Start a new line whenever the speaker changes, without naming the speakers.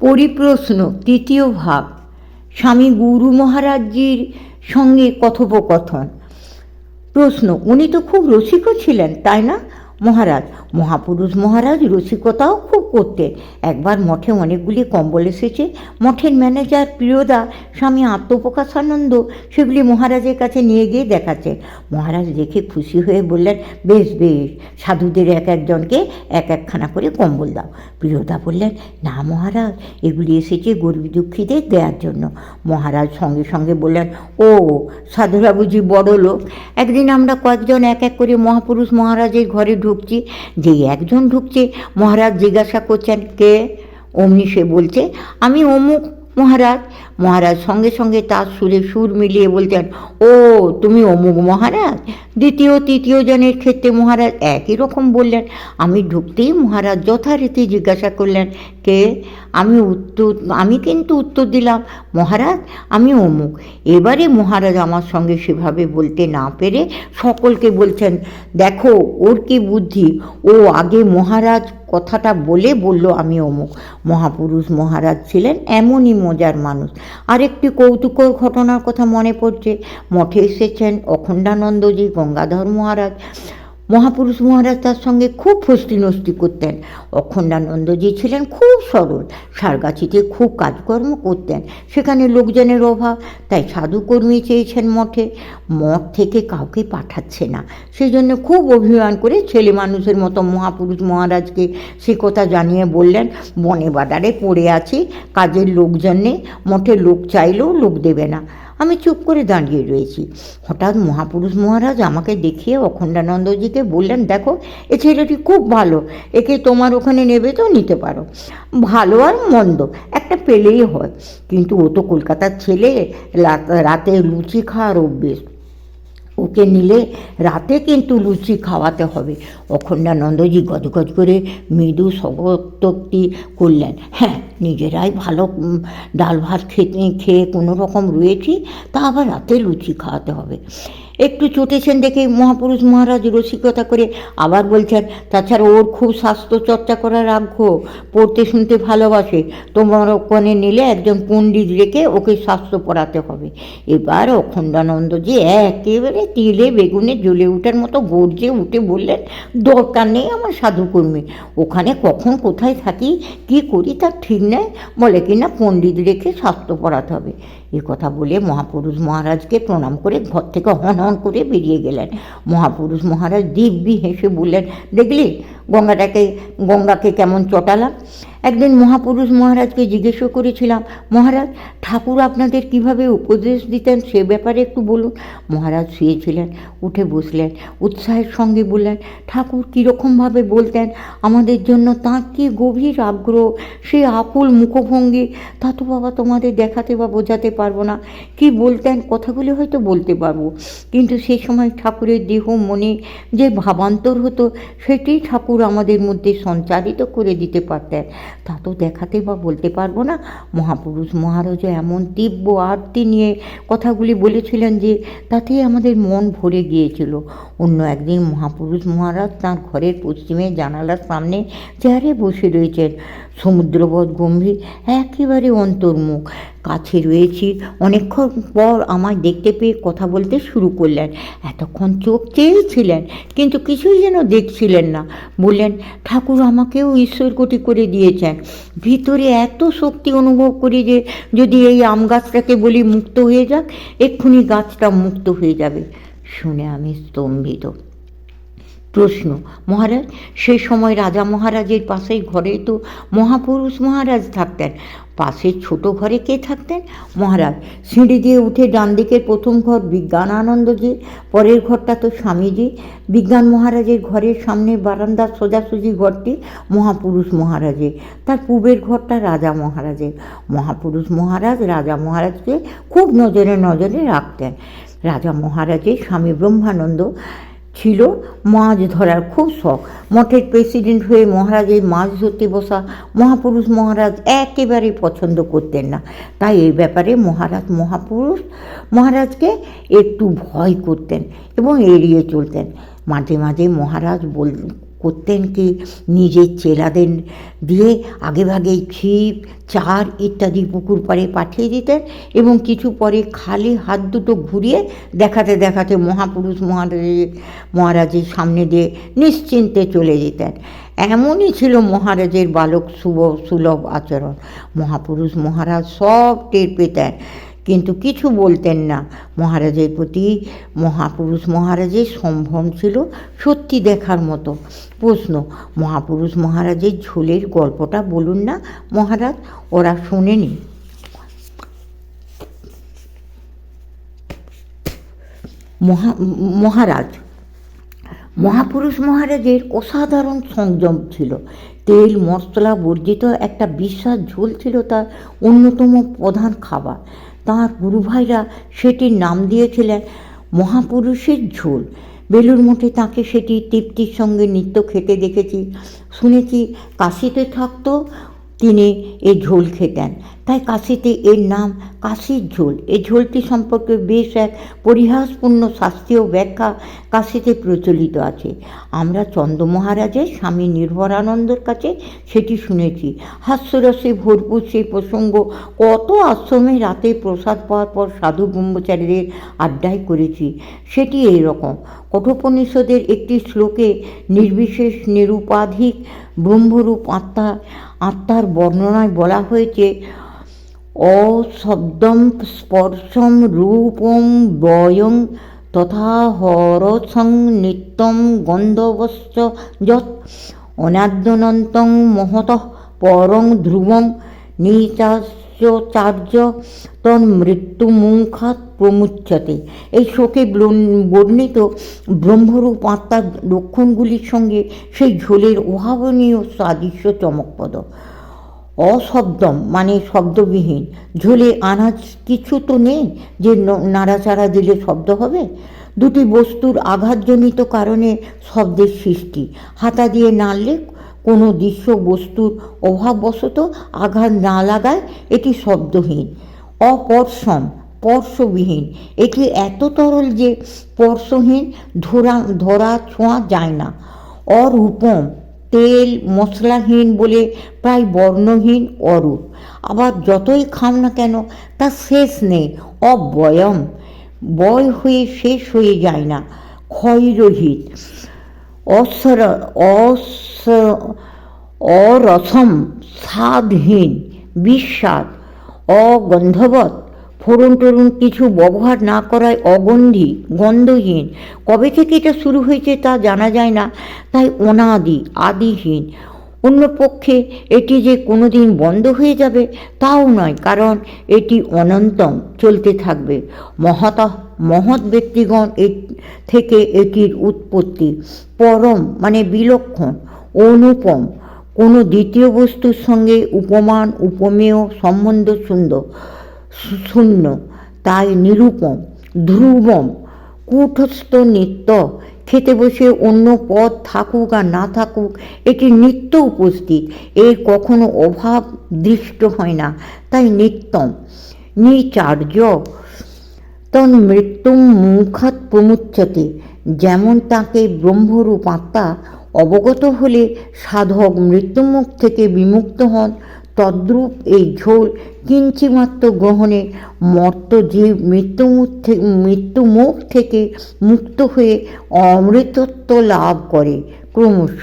পরিপ্রশ্ন, তৃতীয় ভাগ স্বামী গুরু মহারাজজির সঙ্গে কথোপকথন। প্রশ্ন, উনি তো খুব রসিকও ছিলেন, তাই না? মহারাজ, মহাপুরুষ মহারাজ রসিকতাও খুব করতেন একবার মঠে অনেকগুলি কম্বল এসেছে। মঠের ম্যানেজার প্রিয়দা, স্বামী আত্মপ্রকাশানন্দ সেগুলি মহারাজের কাছে নিয়ে গিয়ে দেখাচ্ছে। মহারাজ দেখে খুশি হয়ে বললেন, বেশ বেশ, সাধুদের এক একজনকে এক একখানা করে কম্বল দাও। প্রিয়দা বললেন, না মহারাজ, এগুলি এসেছে গরিব দুঃখীদের দেওয়ার জন্য। মহারাজ সঙ্গে সঙ্গে বললেন, ও সাধুরা বুঝি বড় লোক, একদিন আমরা কয়েকজন এক এক করে মহাপুরুষ মহারাজের ঘরে ঢুকছি। যেই একজন ঢুকছে, মহারাজ জিজ্ঞাসা করছেন কে? অমনি সে বলছে, আমি অমুক মহারাজ। মহারাজ সঙ্গে সঙ্গে তার সুরে সুর মিলিয়ে বলতেন, ও, তুমি অমুক মহারাজ? দ্বিতীয় তৃতীয় জনের ক্ষেত্রে মহারাজ একই রকম বললেন, আমি ঢুকতেই মহারাজ যথারীতি জিজ্ঞাসা করলেন, কে আমি উত্তর, আমি কিন্তু উত্তর দিলাম, মহারাজ, আমি অমুক। এবারে মহারাজ আমার সঙ্গে সেভাবে বলতে না পেরে সকলকে বলছেন, দেখো, ওর কি বুদ্ধি? ও আগে মহারাজ কথাটা বলে বলল আমি অমুক। মহাপুরুষ মহারাজ ছিলেন এমনই মজার মানুষ। আরেকটি কৌতুকর ঘটনার কথা মনে পড়ছে। মঠে এসেছেন অখণ্ডানন্দজি গঙ্গাধর মহারাজ। মহাপুরুষ মহারাজ তার সঙ্গে খুব ফষ্টি নষ্টি করতেন। অখণ্ডানন্দজি ছিলেন খুব সরল, সারগাছিতে খুব কাজকর্ম করতেন। সেখানে লোকজনের অভাব, তাই সাধুকর্মী চেয়েছেন মঠে। মঠ থেকে কাউকে পাঠাচ্ছে না। সেই জন্য খুব অভিমান করে ছেলে মানুষের মতো মহাপুরুষ মহারাজকে সে কথা জানিয়ে বললেন, বনে বাদারে পড়ে আছি, কাজের লোকজনে মঠে লোক চাইলেও লোক দেবে না। আমি চুপ করে দাঁড়িয়ে রয়েছি। হঠাৎ মহাপুরুষ মহারাজ আমাকে দেখিয়ে অখণ্ডানন্দজিকে বললেন, দেখো, এ ছেলেটি খুব ভালো, একে তোমার ওখানে নেবে তো নিতে পারো। ভালো আর মন্দ, একটা পেলেই হয়। কিন্তু ও তো কলকাতার ছেলে রাত- লুচি খাওয়ার অভ্যেস। ওকে নিলে রাতে কিন্তু লুচি খাওয়াতে হবে। অখণ্ডানন্দজি গজগজ করে মৃদু স্বগতোক্তি করলেন। হ্যাঁ নিজেরাই ভালো ডাল ভাত খেতে, খেয়ে কোনো রকম রয়েছি, তা আবার রাতে লুচি খাওয়াতে হবে। একটু চটেছেন দেখে মহাপুরুষ মহারাজ রসিকতা করে আবার বলছেন, তাছাড়া ওর খুব স্বাস্থ্য চর্চা করার আগ্রহ, পড়তে শুনতে ভালোবাসে। তোমার ওখানে নিলে একজন পণ্ডিত রেখে ওকে স্বাস্থ্য পড়াতে হবে। এবার অখণ্ডানন্দ যে একেবারে তিলে বেগুনে জ্বলে ওঠার মতো গর্জে উঠে বললেন, দরকার নেই আমার সাধুকর্মী, ওখানে কখন কোথায় থাকি, কি করি তার ঠিক নেই, বলে কিনা পণ্ডিত রেখে স্বাস্থ্য পড়াতে হবে। এ কথা বলে মহাপুরুষ মহারাজকে প্রণাম করে ঘর থেকে হন হন করে বেরিয়ে গেলেন। মহাপুরুষ মহারাজ দিব্যি হেসে বললেন দেখলি গঙ্গাটাকে গঙ্গাকে কেমন চটালাম? একদিন মহাপুরুষ মহারাজকে জিজ্ঞেসও করেছিলাম, মহারাজ, ঠাকুর আপনাদের কীভাবে উপদেশ দিতেন সে ব্যাপারে একটু বলুন? মহারাজ শুয়েছিলেন, উঠে বসলেন, উৎসাহের সঙ্গে বললেন, ঠাকুর কীরকমভাবে বলতেন? আমাদের জন্য তাঁর কি গভীর আগ্রহ? সে আকুল মুখভঙ্গি। তা তো বাবা, তোমাদের দেখাতে বা বোঝাতে পারব না। কি বলতেন? কথাগুলি হয়তো বলতে পারব। কিন্তু সে সময় ঠাকুরের দেহ, মনে যে ভাবান্তর হতো, সেটি ঠাকুর আমাদের মধ্যে সঞ্চারিত করে দিতে পারতেন। তা তো দেখাতে বা বলতে পারব না। মহাপুরুষ মহারাজা এমন তীব্র আরতি নিয়ে কথাগুলি বলেছিলেন যে, তাতেই আমাদের মন ভরে গিয়েছিল। অন্য একদিন মহাপুরুষ মহারাজ তাঁর ঘরের পশ্চিমে জানালার সামনে চেয়ারে বসে রয়েছেন। সমুদ্রবধ গম্ভীর, একেবারে অন্তর্মুখ। কাছে রয়েছি। অনেকক্ষণ পর আমায় দেখতে পেয়ে কথা বলতে শুরু করলেন। এতক্ষণ চোখ চেয়েছিলেন কিন্তু কিছুই যেন দেখছিলেন না। বললেন, ঠাকুর আমাকেও ঈশ্বর কোটি করে দিয়েছেন। ভিতরে এত শক্তি অনুভব করি যে, যদি এই আম গাছটাকে বলি মুক্ত হয়ে যাক, এক্ষুনি গাছটা মুক্ত হয়ে যাবে। শুনে আমি স্তম্ভিত। প্রশ্ন। মহারাজ, সেই সময় রাজা মহারাজের পাশেই ঘরে তো মহাপুরুষ মহারাজ থাকতেন। পাশের ছোট ঘরে কে থাকতেন? মহারাজ, সিঁড়ি দিয়ে উঠে ডান দিকের প্রথম ঘর বিজ্ঞানানন্দজি পরের ঘরটা তো স্বামীজি বিজ্ঞান মহারাজের ঘরের সামনে বারান্দার সোজাসুজি ঘরটি মহাপুরুষ মহারাজের। তার পূবের ঘরটা রাজা মহারাজের। মহাপুরুষ মহারাজ রাজা মহারাজকে খুব নজরে নজরে রাখতেন। রাজা মহারাজের স্বামী ব্রহ্মানন্দ ছিল মাছ ধরার খুব শখ। মঠের প্রেসিডেন্ট হয়ে মহারাজের মাছ ধরতে বসা। মহাপুরুষ মহারাজ একেবারে পছন্দ করতেন না। তাই এই ব্যাপারে মহারাজ, মহাপুরুষ মহারাজকে একটু ভয় করতেন এবং এড়িয়ে চলতেন। মাঝে মাঝে মহারাজ বল করতেন কি? নিজের চেলাদের দিয়ে আগেভাগেই ছিপ চার ইত্যাদি পুকুর পাড়ে পাঠিয়ে দিতেন এবং কিছু পরে খালি হাত দুটো ঘুরিয়ে দেখাতে দেখাতে মহাপুরুষ মহারাজের মহারাজের সামনে দিয়ে নিশ্চিন্তে চলে যেতেন। এমনই ছিল মহারাজের বালক শুভ সুলভ আচরণ। মহাপুরুষ মহারাজ সব টের পেতেন। কিন্তু কিছু বলতেন না। মহারাজের প্রতি মহাপুরুষ, মহারাজের সম্ভ্রম ছিল সত্যি দেখার মতো। প্রশ্ন, মহাপুরুষ, মহারাজের ঝোলের গল্পটা বলুন না মহারাজ, ওরা শোনেনি। মহা, মহারাজ, মহাপুরুষ, মহারাজের অসাধারণ সংযম ছিল। তেল, মশলা, বর্জিত একটা বিশ্বাস ঝোল ছিল তার অন্যতম প্রধান খাবার। তাঁর গুরুভাইরা সেটির নাম দিয়েছিলেন মহাপুরুষের ঝোল। বেলুর মঠে তাঁকে সেটি তৃপ্তির সঙ্গে নিত্য খেতে দেখেছি। শুনেছি কাশিতে থাকতো, তিনি এই ঝোল খেতেন। তাই কাশিতে এর নাম কাশির ঝোল। এই ঝোলটি সম্পর্কে বেশ এক পরিহাসপূর্ণ শাস্ত্রীয় ব্যাখ্যা কাশিতে প্রচলিত আছে। আমরা চন্দ্র মহারাজের স্বামী নির্ভরানন্দের কাছে সেটি শুনেছি। হাস্যরসে ভরপুর সেই প্রসঙ্গ কত আশ্রমে রাতে প্রসাদ পাওয়ার পর সাধু ব্রহ্মচারীদের আড্ডায় করেছি, সেটি এইরকম। কঠোপনিষদের একটি শ্লোকে নির্বিশেষ নিরুপাধিক ব্রহ্মরূপ আত্মা আত্মার বর্ণনায় বলা হয়েছে অশব্দম স্পর্শম রূপম বয়ং তথা হরসং নিত্যম গন্ধবশ্চ যৎ অনাদ্যনন্তং মহত পরং ধ্রুবং নিচার্য তন্মৃত্যুমুখাত প্রমুচ্ছতে। এই শোকে বর্ণিত ব্রহ্মরূপ আত্মার লক্ষণগুলির সঙ্গে সেই ঝোলের অভাবনীয় সাদৃশ্য চমকপদ। অশব্দম মানে শব্দবিহীন। ঝোলে আনাজ কিছু তো নেই যে নাড়াচাড়া দিলে শব্দ হবে। দুটি বস্তুর আঘাতজনিত কারণে শব্দের সৃষ্টি। হাতা দিয়ে নাড়লে কোনো দৃশ্য বস্তুর অভাববশত আঘাত না লাগায় এটি শব্দহীন। অপর্শম স্পর্শবিহীন। এটি এত তরল যে স্পর্শহীন, ধরা ধরা ছোঁয়া যায় না। অরূপম তেল, মশলাহীন বলে প্রায় বর্ণহীন অরূপ। আবার যতই খাও না কেন তা শেষ নেই অবয়ম বয় হয়ে শেষ হয়ে যায় না, ক্ষয়রহিত। অসর, অস, অরসম, স্বাদহীন, বিস্বাদ, অগন্ধবৎ। ফোড়ন টোড়ন কিছু ব্যবহার না করায় অগন্ধি, গন্ধহীন। কবে থেকে এটা শুরু হয়েছে তা জানা যায় না, তাই অনাদি, আদিহীন। অন্য পক্ষে এটি যে কোনো দিন বন্ধ হয়ে যাবে, তাও নয়, কারণ এটি অনন্তম চলতে থাকবে। মহত মহৎ ব্যক্তিগণ এ থেকে এটির উৎপত্তি। পরম মানে বিলক্ষণ, অনুপম। কোনো দ্বিতীয় বস্তুর সঙ্গে উপমান, উপমেয়, সম্বন্ধ সুন্দর। শূন্য তাই নিরূপম, ধ্রুবম কূটস্থ নিত্য, খেতে বসে অন্য পদ থাকুক আর না থাকুক, এটি নিত্য উপস্থিত, এর কখনো অভাব দৃষ্ট হয় না, তাই নিত্যম, নিচার্য তন মৃত্যুম মুখাত প্রমুচ্যতে যেমন তাকে ব্রহ্মরূপ আত্মা অবগত হলে সাধক মৃত্যুমুখ থেকে বিমুক্ত হন তদ্রূপ এই ঝোল কিঞ্চিমাত্র গ্রহণে মর্ত মর্তজীব মৃত্যুমুখ মৃত্যুমুখ থেকে মুক্ত হয়ে অমৃতত্ব লাভ করে ক্রমশ।